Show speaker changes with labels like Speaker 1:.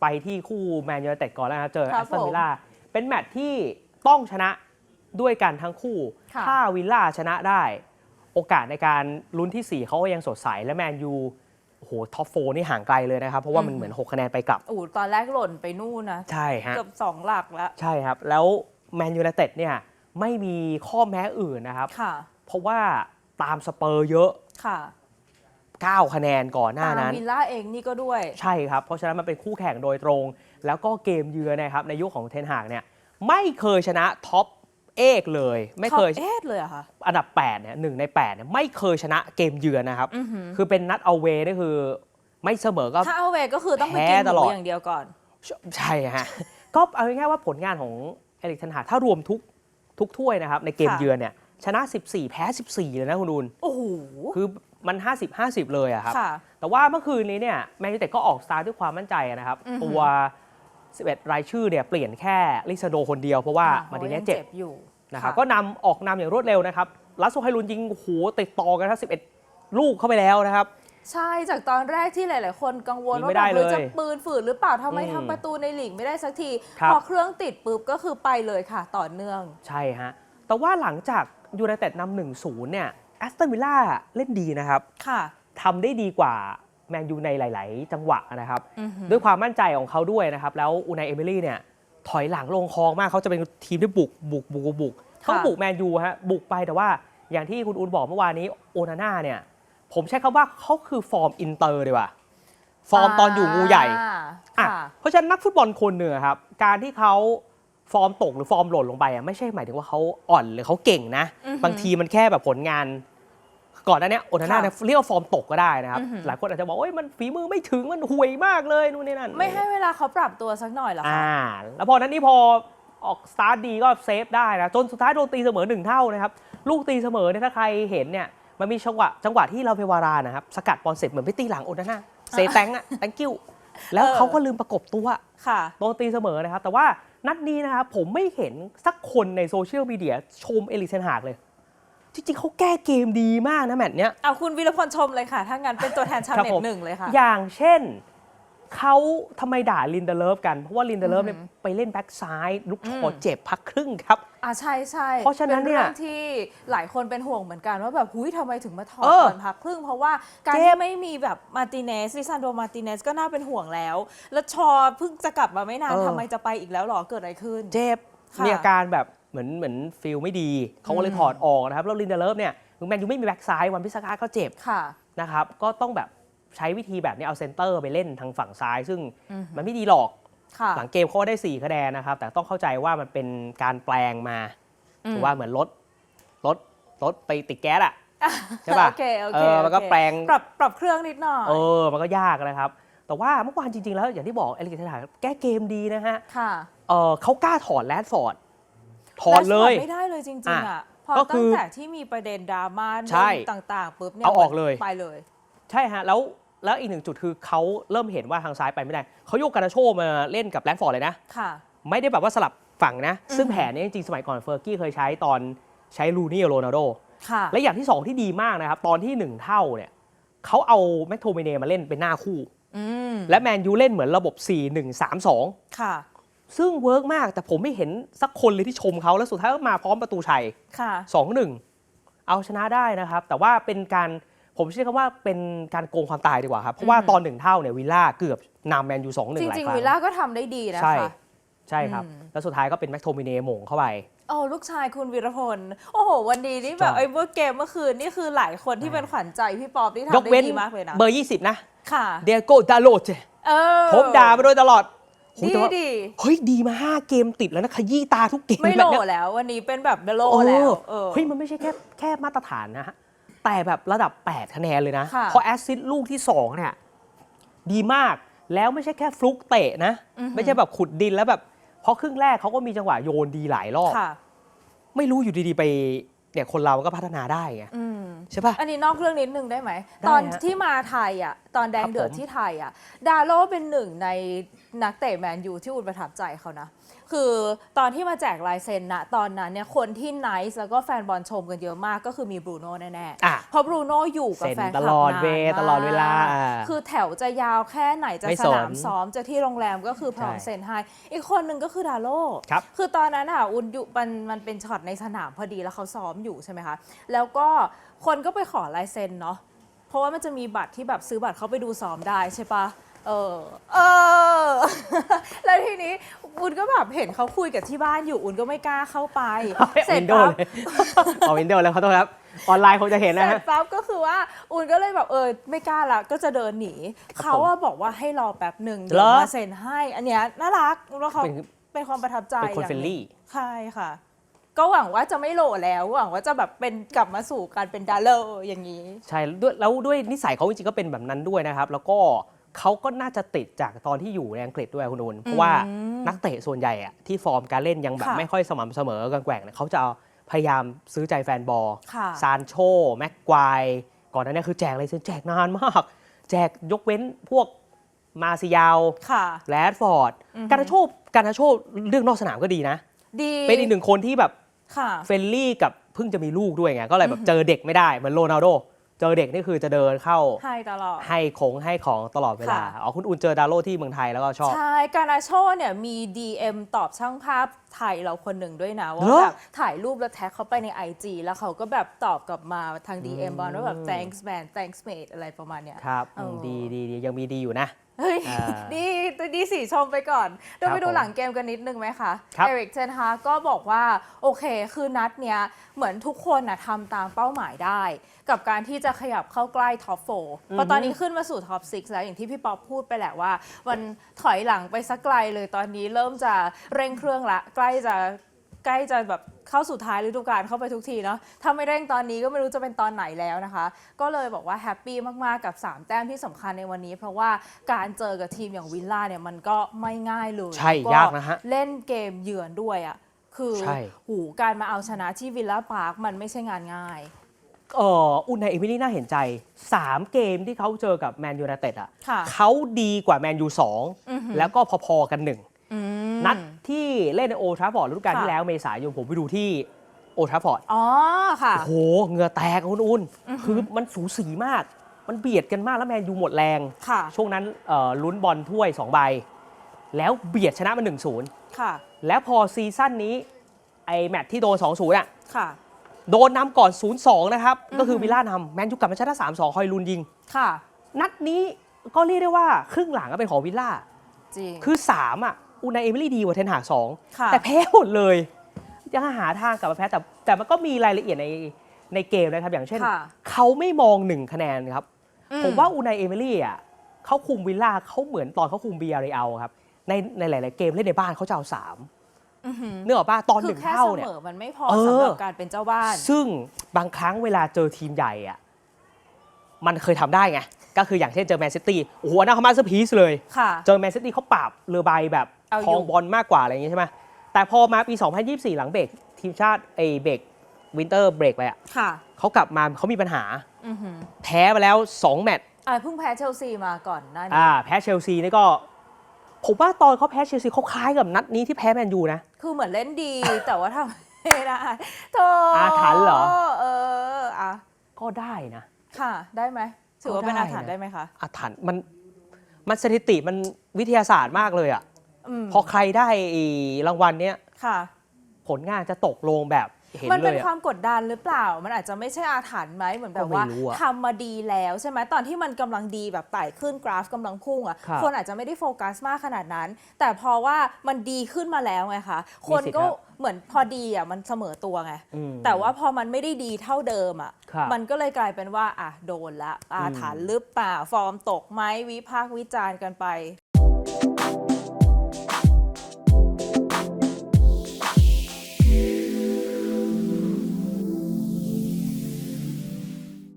Speaker 1: ไปที่คู่แมนยูไนเต็ดก่อนแล้วนะครับเจอ
Speaker 2: ค
Speaker 1: แอ
Speaker 2: รับ
Speaker 1: สตัน
Speaker 2: ผม
Speaker 1: วิลล่าเป็นแมตช์ที่ต้องชนะด้วยกันทั้งคู่
Speaker 2: ค่ะ
Speaker 1: ถ้าวิลล่าชนะได้ โอกาสในการลุ้นที่4เขาก็ยังสดใส และแมนยูโอ้โหท็อปโฟนี่ห่างไกลเลยนะครับ เพราะว่ามันเหมือน 6 คะแนนไปกลับ
Speaker 2: อูตอนแรกหล่นไปนู่นนะ
Speaker 1: ใช่ฮะ
Speaker 2: เกือบสองหลักแล้ว
Speaker 1: ใช่ครับ แล้วแมนยูไนเต็ดเนี่ยไม่มีข้อแม้อื่นนะครับ
Speaker 2: ค่ะ
Speaker 1: เพราะว่าตามสเปอร์เยอะ
Speaker 2: ค่ะ
Speaker 1: 9 คะแนนก่อนหน้า
Speaker 2: ตาม
Speaker 1: นั้น
Speaker 2: วิลล่าเองนี่ก็ด้วย
Speaker 1: ใช่ครับ เพราะฉะนั้นมันเป็นคู่แข่งโดยตรง แล้วก็เกมเยือนนะครับ ในยุคของเทนหากเนี่ยไม่เคยชนะท็อปเอกเลย ไม่เคย
Speaker 2: ท็อปเอสเลยเหรอะค่ะ
Speaker 1: อันดับ8เนี่ยหนึ่งใน8เนี่ยไม่เคยชนะเกมเยือนนะครับ
Speaker 2: อือหือ
Speaker 1: คือเป็นนัดเอาเวนี่คือ ไม่เสมอก็
Speaker 2: ถ้าเอาเวก็คือต้องไป
Speaker 1: แพ้
Speaker 2: กินห
Speaker 1: ตล
Speaker 2: มู
Speaker 1: อด
Speaker 2: อย่างเดียวก่อน
Speaker 1: ใช่ฮะก็เอาง่ายๆว่าผลงานของเอริกเทนหากถ้ารวมทุกทุกถ้วยนะครับในเกม
Speaker 2: ค่ะ
Speaker 1: เยือนเนี่ยชนะ 14 แพ้ 14 เลยนะคุณดูน
Speaker 2: โอ้โห
Speaker 1: คือ มัน 50 50 เลยอะครับ
Speaker 2: ค่ะ
Speaker 1: แต่ว่าเมื่อคืนนี้เนี่ยแมนยูไนเต็ดก็ออกสตาร์ทด้วยความมั่นใจนะครับ
Speaker 2: อือหือ
Speaker 1: ตัว 11 รายชื่อเนี่ยเปลี่ยนแค่ลิซาโดคนเดียวเพราะว่า
Speaker 2: อ่
Speaker 1: มาร์ติเนส
Speaker 2: พระ
Speaker 1: เจ็บ
Speaker 2: อยู่
Speaker 1: นะครับะก็นำออกนำอย่างรวดเร็วนะครับลัสโซไฮลุนยิงโอ้โหติดต่อกันทั้ง11 ลูกเข้าไปแล้วนะครับ
Speaker 2: ใช่จากตอนแรกที่หลาย ๆ คนกังวล
Speaker 1: ยิง
Speaker 2: ว่า
Speaker 1: ไม่ได้
Speaker 2: แบบเฮ้ย
Speaker 1: เลย
Speaker 2: จะปืนฝืนหรือเปล่าทำไม
Speaker 1: อืม
Speaker 2: ทำประตูในลีกไม่ได้สักที
Speaker 1: ครับ
Speaker 2: พอเครื่องติดปุ๊บก็คือไปเลยค่ะ ต่อเนื่อง
Speaker 1: ใช่ฮะ แต่ว่าหลังจากยูไนเต็ดนำหนึ่งศูนย์เนี่ย แอสตันวิลล่าเล่นดีนะครับ
Speaker 2: ค่ะ
Speaker 1: ทำได้ดีกว่าแมนยูในหลาย ๆ จังหวะนะครับ
Speaker 2: อือหือ
Speaker 1: ด้วยความมั่นใจของเขาด้วยนะครับ แล้วอูนายเอมิลี่เนี่ยถอยหลังลงคลองมากเขาจะเป็นทีมที่บุกบุกบุกบุกต้องบุกแมนยูฮะบุกไปแต่ว่าอย่างที่คุณอูนบอกเมื่อวานนี้โอนาน่าเนี่ย ผมใช้คำว่าเขาคือฟอร์มอินเตอร์ดีกว่าฟอร์มตอนอยู่งูใหญ่
Speaker 2: อ่า
Speaker 1: อะ
Speaker 2: ค่ะ
Speaker 1: เพราะฉะนั้นนักฟุตบอลคนหนึ่งอะครับ การที่เขา ฟอร์มตกหรือฟอร์มหล่นลงไปอะไม่ใช่หมายถึงว่าเขาอ่อนหรือเขาเก่งนะ
Speaker 2: อือหือ
Speaker 1: บางทีมันแค่แบบผลงาน ก่อนหน้าเนี้ยโอนาน่า
Speaker 2: ค่ะ
Speaker 1: เนี่ยเรียกว่าฟอร์มตกก็ได้นะครับ
Speaker 2: อือหือ
Speaker 1: หลายคนอาจจะบอกโอ้ยมันฝีมือไม่ถึงมันห่วยมากเลยนู่นนี่นั่น
Speaker 2: ไม่ให้เวลาเขาปรับตัวสักหน่อยเหรอคะ
Speaker 1: อ่าแล้วพอนั้นนี่พอออกสตาร์ทดีก็เซฟได้นะ จนสุดท้ายโดนตีเสมอหนึ่งเท่านะครับ ลูกตีเสมอเนี่ยถ้าใครเห็นเนี่ย มันมีจังหวะจังหวะที่เราเพวารานะครับ สกัดบอลเสร็จเหมือนไปตีหลังโอนาน่าเซแตงอะแตงกิ้ว แล้ว
Speaker 2: เออ
Speaker 1: เขาก็ลืมประกบตัว
Speaker 2: ค่ะ
Speaker 1: โดนตีเสมอนะครับ แต่ว่า นัดนี้นะครับผมไม่เห็นสักคนในโซเชียลมีเดียชมเอลิกเซนฮากเลย จริงๆเขาแก้เกมดีมากนะแมตช์เนี้ย
Speaker 2: เอาคุณวิรพลชมเลยค่ะ ถ้างั้นเป็นตัวแทนชาว
Speaker 1: ครับ
Speaker 2: เน็
Speaker 1: ผ
Speaker 2: ต
Speaker 1: ม
Speaker 2: หนึ่งเลยค่ะ
Speaker 1: อย่างเช่นเขาทำไมด่าลินเดเลฟกัน เพราะว่าลินเดเลฟเนี่ย
Speaker 2: อือหือ
Speaker 1: ไปเล่นแบ็กซ้ายลุกคอ
Speaker 2: อืม
Speaker 1: เจ็บพักครึ่งครับ
Speaker 2: อ่าใช่ใช่
Speaker 1: เพราะฉะนั้นเนี่ย
Speaker 2: ป็รื่องที่หลายคนเป็นห่วงเหมือนกันว่าแบบหุยทำไมถึงมาถอด
Speaker 1: เออ
Speaker 2: ก่อนพักครึ่ง เพราะว่าการ
Speaker 1: เจ็บ
Speaker 2: ที่ไม่มีแบบมาร์ติเนสลิซานโดมาร์ติเนสก็น่าเป็นห่วงแล้ว แล้วชอเพิ่งจะกลับมาไม่นาน
Speaker 1: เออ
Speaker 2: ทำไมจะไปอีกแล้วหรอเกิดอะไรขึ้น
Speaker 1: เจ็บ
Speaker 2: ค่ะ
Speaker 1: มีอาการแบบเหมือนเหมือนฟิลไม่ดี เขาก็เลย
Speaker 2: อืม
Speaker 1: ถอดออกนะครับ แล้วลินเดเลฟเนี่ยถึงแมนยูไม่มีแบ็กซ้ายวันพิสกาก็เจ็บ
Speaker 2: ค่ะ
Speaker 1: นะครับ ก็ต้องแบบใช้วิธีแบบนี้เอาเซนเตอร์ไปเล่นทางฝั่งซ้าย ซึ่ง
Speaker 2: อือหือ
Speaker 1: มันไม่ดีหรอก
Speaker 2: ค่ะ
Speaker 1: หลังเกมเขาก็ได้ 4 คะแนนนะครับ แต่ต้องเข้าใจว่ามันเป็นการแปลงมา
Speaker 2: อืม
Speaker 1: ถือว่าเหมือนรถรถรถไปติดแก๊สอะใช่ป่ะ
Speaker 2: โอเคโอ
Speaker 1: เอ
Speaker 2: เค
Speaker 1: อมันก็
Speaker 2: โอเค
Speaker 1: แปลง
Speaker 2: ปรับปรับเครื่องนิดหน่อย
Speaker 1: เออมันก็ยากนะครับ แต่ว่าเมื่อวานจริง ๆ แล้วอย่างที่บอกเอลิกเทนหากแก้เกมดีนะฮะ
Speaker 2: ค่ะ
Speaker 1: เออเขากล้าถอดแรดฟอร์ดถอดเลย
Speaker 2: แวไม่ได้เลยจริงๆ
Speaker 1: อะ
Speaker 2: อะพอ
Speaker 1: ก็คื
Speaker 2: ตั้ง
Speaker 1: อ
Speaker 2: แต่ที่มีประเด็นดราม่า
Speaker 1: ใช่
Speaker 2: เรื่องต่างๆปุ๊บเนี่ย
Speaker 1: เอาออกเลย
Speaker 2: ไปเลย
Speaker 1: ใช่ฮะแล้ว แล้วอีกหนึ่งจุดคือเขาเริ่มเห็นว่าทางซ้ายไปไม่ได้ เขาโยกกานาโชมาเล่นกับแรดฟอร์ดเลยนะ
Speaker 2: ค่ะ
Speaker 1: ไม่ได้แบบว่าสลับฝั่งนะ
Speaker 2: อืม
Speaker 1: ซึ่งแผนนี้จริงๆ สมัยก่อนเฟอร์กี้เคยใช้ตอนใช้ลูนี่กับโรนัลโด
Speaker 2: ค่ะ
Speaker 1: และอย่างที่ 2 ที่ดีมากนะครับ ตอนที่ 1 เท่าเนี่ยเขาเอาแมคโทเมเนมาเล่นเป็นหน้าคู่
Speaker 2: อืม
Speaker 1: และแมนยูเล่นเหมือนระบบ 4-1-3-2
Speaker 2: ค่ะ
Speaker 1: ซึ่งเวิร์กมากแต่ผมไม่เห็นสักคนเลยที่ชมเขาแล้วสุดท้ายก็มาพร้อมประตูชัย
Speaker 2: ค่ะ
Speaker 1: 2-1 เอาชนะได้นะครับ แต่ว่าเป็นการ ผมเชื่อคำว่าเป็นการโกงความตายดีกว่าครับ เพราะว่า
Speaker 2: อืม
Speaker 1: ตอนหนึ่งเท่าเนี่ยวิลล่าเกือบนำแมนยู2-1ห
Speaker 2: จ
Speaker 1: ลายครั้ง
Speaker 2: ริงๆวิลล่าก็ทำได้ดีนะ
Speaker 1: ใช่
Speaker 2: คะ
Speaker 1: ใช่ครับ
Speaker 2: อืม
Speaker 1: แล้วสุดท้ายก็เป็นแมคโทเมเนหม่งเข้าไป
Speaker 2: โอ้ลูกชายคุณวีรพล โอ้โห วันนี้นี่แบ
Speaker 1: จ้ะ
Speaker 2: บไอ้เมื่อเกมเมื่อคืน นี่คือหลายคนที่เป็นขวัญใจพี่ปอบที่
Speaker 1: ย
Speaker 2: ทำ
Speaker 1: ก
Speaker 2: ได้
Speaker 1: เว้น
Speaker 2: ดีมากเลยนะ
Speaker 1: เบอร์ 20 นะ
Speaker 2: ค่ะ
Speaker 1: เดียโกดาโลเจ
Speaker 2: เออ
Speaker 1: ผมด่ามาโดยตลอดโห
Speaker 2: ดี
Speaker 1: แต่ว่า
Speaker 2: ดี
Speaker 1: เฮ้ยดีมา 5 เกมติดแล้วนะขยี้ตาทุกเกม
Speaker 2: ไม่
Speaker 1: แบ
Speaker 2: โล
Speaker 1: บเนี้ย
Speaker 2: แล้ว วันนี้เป็นแบบโล
Speaker 1: เอ
Speaker 2: แล้ว
Speaker 1: อ
Speaker 2: เออ
Speaker 1: เฮ้ยมันไม่ใช่แค่แค่มาตรฐานนะฮะ แต่แบบระดับ 8 คะแนนเลยนะ
Speaker 2: ค่ะ
Speaker 1: เพราะแอสซิสต์ลูกที่ 2 เนี่ย ดีมากแล้วไม่ใช่แค่ฟลุกเตะนะ
Speaker 2: อือหือ
Speaker 1: ไม่ใช่แบบขุดดินแล้วแบบ เพราะครึ่งแรกเขาก็มีจังหวะโยนดีหลายรอบ
Speaker 2: ค่ะ
Speaker 1: ไม่รู้อยู่ดีๆไปเนี่ยคนเราก็พัฒนาได้ไง
Speaker 2: อืม
Speaker 1: ใช่ปะ
Speaker 2: อันนี้นอกเรื่องนิดนึงได้ไหม
Speaker 1: ได้
Speaker 2: ตอน
Speaker 1: ฮะ
Speaker 2: ที่มาไทยอะ ตอนแด
Speaker 1: ค
Speaker 2: ง
Speaker 1: รับ
Speaker 2: เดือด
Speaker 1: ผม
Speaker 2: ที่ไทยอะดาโลเป็นหนึ่งในนักเตะแมนยูที่อุ่นประทับใจเขานะ คือตอนที่มาแจกลายเซ็นนะตอนนั้นเนี่ยคนที่ไนซ์แล้วก็แฟนบอลชมกันเยอะมากก็คือมีบรูโน่แน่
Speaker 1: อะ
Speaker 2: ๆเพราะบรูโน่อยู่กับ
Speaker 1: เซ็น
Speaker 2: แฟนค
Speaker 1: ต
Speaker 2: ลับ
Speaker 1: ลอด
Speaker 2: นาน
Speaker 1: เว
Speaker 2: มาก
Speaker 1: ตลอดเวลาอ่า
Speaker 2: คือแถวจะยาวแค่ไหนจะ
Speaker 1: ไม่
Speaker 2: ส
Speaker 1: สน
Speaker 2: นามซ้อมจะที่โรงแรมก็คือพร้อม
Speaker 1: ใช่
Speaker 2: เซ็นให้อีกคนหนึ่งก็คือดาโล
Speaker 1: ครับ
Speaker 2: คือตอนนั้นอะอุ่นอยู่มันมันเป็นช็อตในสนามพอดีแล้วเขาซ้อมอยู่ใช่ไหมคะแล้วก็คนก็ไปขอลายเซ็นเนาะเพ ราะว่ามันจะมีบัตรที่แบบซื้อบัตรเข้าไปดูซ้อมได้ใช่ปะเออ เออ แล้วทีนี้อุ่นก็แบบเห็นเขาคุยกับที่บ้านอยู่อุ่นก็ไม่กล้าเข้าไป เสร็
Speaker 1: วิ
Speaker 2: จ
Speaker 1: นโด
Speaker 2: ปั๊
Speaker 1: ว์
Speaker 2: บ
Speaker 1: เลยเอาวินโดว์แล้วขอโทษครับ ออนไลน์คงจะเห็น
Speaker 2: เส
Speaker 1: นะ
Speaker 2: ร็
Speaker 1: ฮะ
Speaker 2: จปั๊บก็คือว่าอุ่นก็เลยแบบเออไม่กล้าละก็จะเดินหนี เขาอะบอกว่าให้รอแป๊บหนึ่งเดี๋ยว
Speaker 1: เหรอ
Speaker 2: มาเซ็นให้ อันเนี้ยน่ารักแล้วเขา
Speaker 1: เป็น
Speaker 2: เป็นความประทับใจ
Speaker 1: เป็นคน
Speaker 2: อย่าง
Speaker 1: เฟรนลี่
Speaker 2: ใช่ค่ะ ก็หวังว่าจะไม่โหลแล้ว หวังว่าจะแบบเป็นกลับมาสู่การเป็นดาร์เลอร์อย่างนี้
Speaker 1: ใช่ด้วยแล้วด้วยนิสัยเขาจริงๆก็เป็นแบบนั้นด้วยนะครับ แล้วก็เขาก็น่าจะติดจากตอนที่อยู่ในอังกฤษด้วยคุณนูนเพราะว่านักเตะส่วนใหญ่อะที่ฟอร์มการเล่นยังแบบ
Speaker 2: ค่ะ
Speaker 1: ไม่ค่อยสม่ำเสมอกันแกว่งเนี่ยเขาจะพยายามซื้อใจแฟนบอล
Speaker 2: ค่ะ
Speaker 1: ซานโช แม็กควาย ก่อนหน้านี้คือแจกอะไรเซ็นแจกนานมาก แจกยกเว้นพวกมาซิยาว
Speaker 2: ค่ะ
Speaker 1: แรดฟอร์ด
Speaker 2: อือฮึ
Speaker 1: การนาโชการนาโชเรื่องนอกสนามก็ดีนะ
Speaker 2: ดี
Speaker 1: เป็นอีกหนึ่งคนที่แบบ
Speaker 2: ค่ะ
Speaker 1: เฟรนลี่กับเพิ่งจะมีลูกด้วยไงก็เลยแบบเจอเด็กไม่ได้เหมือนโรนัลโดเจอเด็กนี่คือจะเดินเข้า
Speaker 2: ให้ตลอด
Speaker 1: ให้ของให้ของตลอดเวลา
Speaker 2: ค่ะ
Speaker 1: อ๋อคุณอุ่นเจอดาโลที่เมืองไทยแล้วก็ชอบ
Speaker 2: ใช่การนาโชเนี่ยมี DM ตอบช่างภาพไทยเราคนหนึ่งด้วยนะ ว่า
Speaker 1: เหรอ
Speaker 2: แบบถ่ายรูปแล้วแท็กเขาไปใน IG แล้วเขาก็แบบตอบกลับมาทาง DM บอลว่าแบบ thanks man thanks mate อะไรประมาณเนี้ย
Speaker 1: ครับ
Speaker 2: เออ
Speaker 1: ดีดีดียังมีดีอยู่นะ
Speaker 2: เฮ้ย
Speaker 1: อ่า
Speaker 2: ดีดีสีชมไปก่อนเดี๋ยว
Speaker 1: ครับ
Speaker 2: ไปดู
Speaker 1: ผม
Speaker 2: หลังเกมกันนิดนึงไหมคะ
Speaker 1: ครับ
Speaker 2: เอริกเทนฮากก็บอกว่า โอเค คือนัดเนี้ยเหมือนทุกคนนะทำตามเป้าหมายได้ กับการที่จะขยับเข้าใกล้ท็อปโฟเพราะตอนนี้ขึ้นมาสู่ท็อป6แล้วอย่างที่พี่ป๊อปพูดไปแหละว่า มันถอยหลังไปสักไกลเลยตอนนี้เริ่มจะเร่งเครื่องละใกล้จะ ใกล้จะแบบเข้าสู่ท้ายฤดูกาลเข้าไปทุกทีเนาะถ้าไม่เร่งตอนนี้ก็ไม่รู้จะเป็นตอนไหนแล้วนะคะ ก็เลยบอกว่าแฮปปี้มากๆกับ 3 แต้มที่สำคัญในวันนี้ เพราะว่าการเจอกับทีมอย่างวิลล่าเนี่ยมันก็ไม่ง่ายเลย
Speaker 1: ใช่
Speaker 2: แล้ว
Speaker 1: ยากนะฮะ
Speaker 2: เล่นเกมเยือนด้วยอะ่ะคือ
Speaker 1: ใช่
Speaker 2: หูการมาเอาชนะที่วิลล่าพาร์คมันไม่ใช่งานง่าย
Speaker 1: เอออุ่นในเอมิลี่น่าเห็นใจ 3 เกมที่เขาเจอกับแมนยูไนเต็ดอะ
Speaker 2: ค่ะ
Speaker 1: เขาดีกว่าแมนยูสอง
Speaker 2: อือหือ
Speaker 1: แล้วก็พอๆกันหนึ่ง
Speaker 2: อืม
Speaker 1: นัด ที่เล่นในโอทราฟอร์ดฤดูกาล
Speaker 2: ค่ะ
Speaker 1: ที่แล้วเมษายนผมไปดูที่โอทราฟอร์ด
Speaker 2: อ๋อค่ะ
Speaker 1: โอ้โหเหงื่อแตกคุณอุ่นคือมันสูสีมาก มันเบียดกันมากแล้วแมนยูหมดแรง
Speaker 2: ค่ะ
Speaker 1: ช่วงนั้นเอ่อลุ้นบอลถ้วย2ใบ แล้วเบียดชนะมา1-0
Speaker 2: ค่ะ
Speaker 1: แล้วพอซีซั่นนี้ ไอแมตช์ที่โดน2-0อะ
Speaker 2: ค่ะ
Speaker 1: โดนนำก่อน 0-2 นะครับ
Speaker 2: อือหือ
Speaker 1: ก็คือวิลล่านำแมนยูกลับมาชนะ3-2 คอยลุนยิง
Speaker 2: ค่ะ
Speaker 1: นัดนี้ก็เรียกได้ว่าครึ่งหลังก็เป็นของวิลล่า
Speaker 2: จริง
Speaker 1: คือ 3 อะ อูนายเอมิลี่ดีกว่าเทนหากสอง
Speaker 2: ค่ะ
Speaker 1: แต่แพ้หมดเลย ยังหาทางกลับมาแพ้แต่แต่มันก็มีรายละเอียดในในเกมนะครับ อย่างเช่น
Speaker 2: ค่ะ
Speaker 1: เขาไม่มองหนึ่งคะแนนครับ
Speaker 2: อื
Speaker 1: ผมว่าอูนายเอมิลี่อะเขาคุมวิลล่าเขาเหมือนตอนเขาคุมเบียร์เรอัลครับ ในในหลาย ๆ เกมเล่นในบ้านเขาจะเอาสาม
Speaker 2: อื้อหือ
Speaker 1: เนื่องจากป้าตอนห
Speaker 2: คือ
Speaker 1: นึ่ง
Speaker 2: แค่
Speaker 1: เท่า
Speaker 2: เส
Speaker 1: เนี่ย
Speaker 2: มอมันไม่พอ
Speaker 1: เออ
Speaker 2: สำหรับการเป็นเจ้าบ้าน
Speaker 1: ซึ่งบางครั้งเวลาเจอทีมใหญ่อะ มันเคยทำได้ไง ก็คืออย่างเช่นเจอแมนซิตี้โอ้โหอันน่าเขามาสพีซเลย
Speaker 2: ค่ะ
Speaker 1: เจอแมนซิตี้เขาปราบเรือใบแบบ
Speaker 2: เอา
Speaker 1: ครอง
Speaker 2: อยู่
Speaker 1: บอลมากกว่าอะไรอย่างงี้ใช่ไหมแต่พอมาปี 2024 หลังเบรกทีมชาติไอเบรกวินเตอร์เบรกไปอะ
Speaker 2: ค่ะ
Speaker 1: เขากลับมาเขามีปัญหา
Speaker 2: อือหือ
Speaker 1: แพ้ไปแล้ว 2 แมตช์
Speaker 2: อ่าเพิ่งแพ้เชลซีมาก่อนหน้านี้
Speaker 1: อ่าแพ้เชลซีนี่ก็ ผมว่าตอนเขาแพ้เชลซีเขาคล้ายกับนัดนี้ที่แพ้แมนยูนะ
Speaker 2: คือเหมือนเล่นดี แต่ว่าทำไม่ได้โธ่
Speaker 1: อาถรรพ์เหรอ
Speaker 2: เอออะ
Speaker 1: ก็ได้นะ
Speaker 2: ค่ะ ได้ไหมถือว่าเป็น
Speaker 1: ก็ได้
Speaker 2: อาถรรพ์
Speaker 1: นะ
Speaker 2: ได้ไหมคะ
Speaker 1: อาถรรพ์มันมันสถิติมันวิทยาศาสตร์มากเลยอะ
Speaker 2: อืม
Speaker 1: พอใครได้รางวัลเนี้ย
Speaker 2: ค่ะ
Speaker 1: ผลงานจะตกลงแบบเห็น
Speaker 2: มัน
Speaker 1: เล
Speaker 2: เป็น
Speaker 1: ย
Speaker 2: ควา
Speaker 1: อะ
Speaker 2: มกดดันหรือเปล่า มันอาจจะไม่ใช่อาถรรพ์ไหมเหมือนแบบ
Speaker 1: ก็ไม่
Speaker 2: ว่า
Speaker 1: รู้อะ
Speaker 2: ทำมาดีแล้วใช่ไหมตอนที่มันกำลังดีแบบไต่ขึ้นกราฟกำลังพุ่งอะ
Speaker 1: ครับ
Speaker 2: คนอาจจะไม่ได้โฟกัสมากขนาดนั้น แต่พอว่ามันดีขึ้นมาแล้วไงคะคน
Speaker 1: มีสิทธิ์
Speaker 2: ก็
Speaker 1: ครับ
Speaker 2: เหมือนพอดีอะมันเสมอตัวไง
Speaker 1: อืม
Speaker 2: แต่ว่าพอมันไม่ได้ดีเท่าเดิมอะ
Speaker 1: ครับ
Speaker 2: มันก็เลยกลายเป็นว่าอะโดนละอาถรรพ์หรือเปล่า ฟอร์มตกไหมวิพากษ์วิจารณ์กันไป